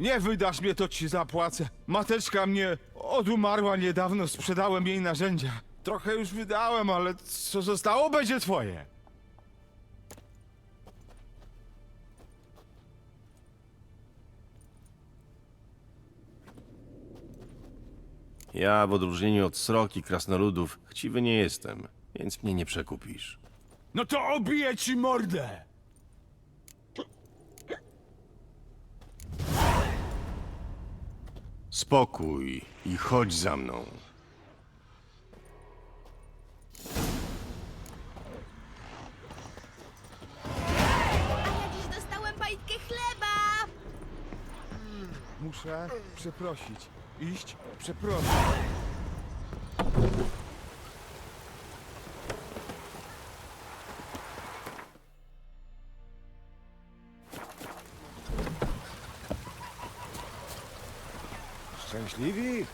Nie wydasz mnie, to ci zapłacę. Mateczka mnie odumarła niedawno, sprzedałem jej narzędzia. Trochę już wydałem, ale co zostało, będzie twoje. Ja, w odróżnieniu od sroki krasnoludów, chciwy nie jestem, więc mnie nie przekupisz. No to obiję ci mordę! Spokój i chodź za mną. A ja dziś dostałem bajtkę chleba! Muszę przeprosić. Iść, przeprosić. Szczęśliwi?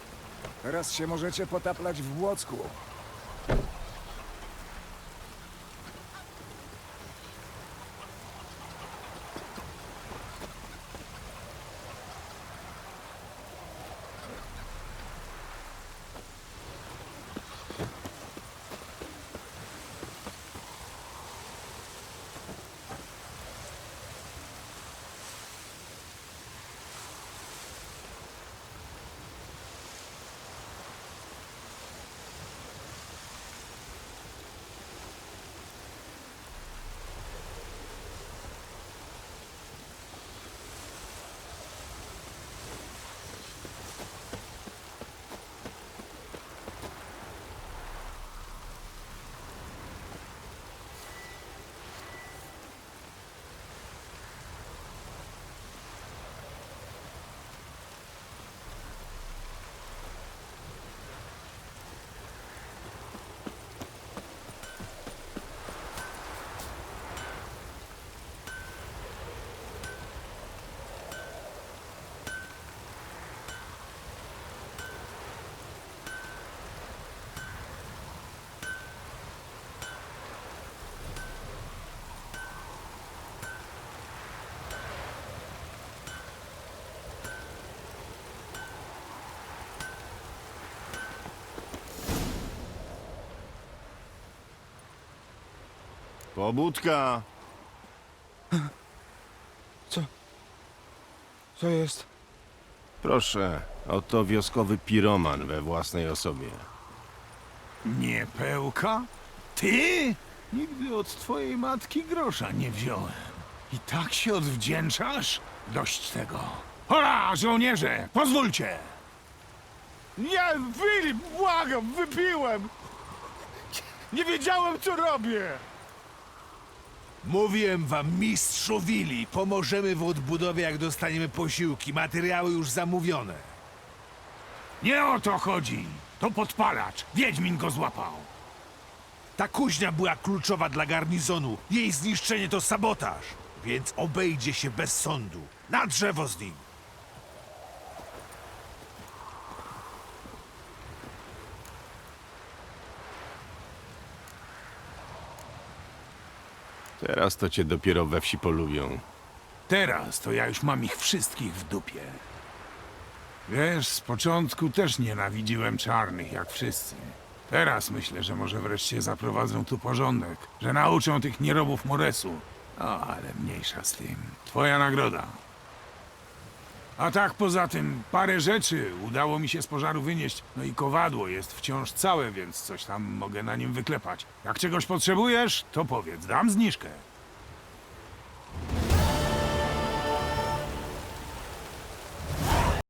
Teraz się możecie potaplać w Błocku. Pobudka! Co jest? Proszę, oto wioskowy piroman we własnej osobie. Nie pełka? Ty? Nigdy od twojej matki grosza nie wziąłem. I tak się odwdzięczasz? Dość tego. Hola, żołnierze! Pozwólcie! Nie, Filip, błagam, wypiłem! Nie wiedziałem, co robię! Mówiłem wam, mistrzu Willi, pomożemy w odbudowie, jak dostaniemy posiłki. Materiały już zamówione. Nie o to chodzi! To podpalacz! Wiedźmin go złapał! Ta kuźnia była kluczowa dla garnizonu. Jej zniszczenie to sabotaż. Więc obejdzie się bez sądu. Na drzewo z nim. Teraz to cię dopiero we wsi polubią. Teraz to ja już mam ich wszystkich w dupie. Wiesz, z początku też nienawidziłem czarnych, jak wszyscy. Teraz myślę, że może wreszcie zaprowadzą tu porządek, że nauczą tych nierobów Moresu. O, ale mniejsza z tym. Twoja nagroda. A tak poza tym, parę rzeczy udało mi się z pożaru wynieść. No i kowadło jest wciąż całe, więc coś tam mogę na nim wyklepać. Jak czegoś potrzebujesz, to powiedz, dam zniżkę.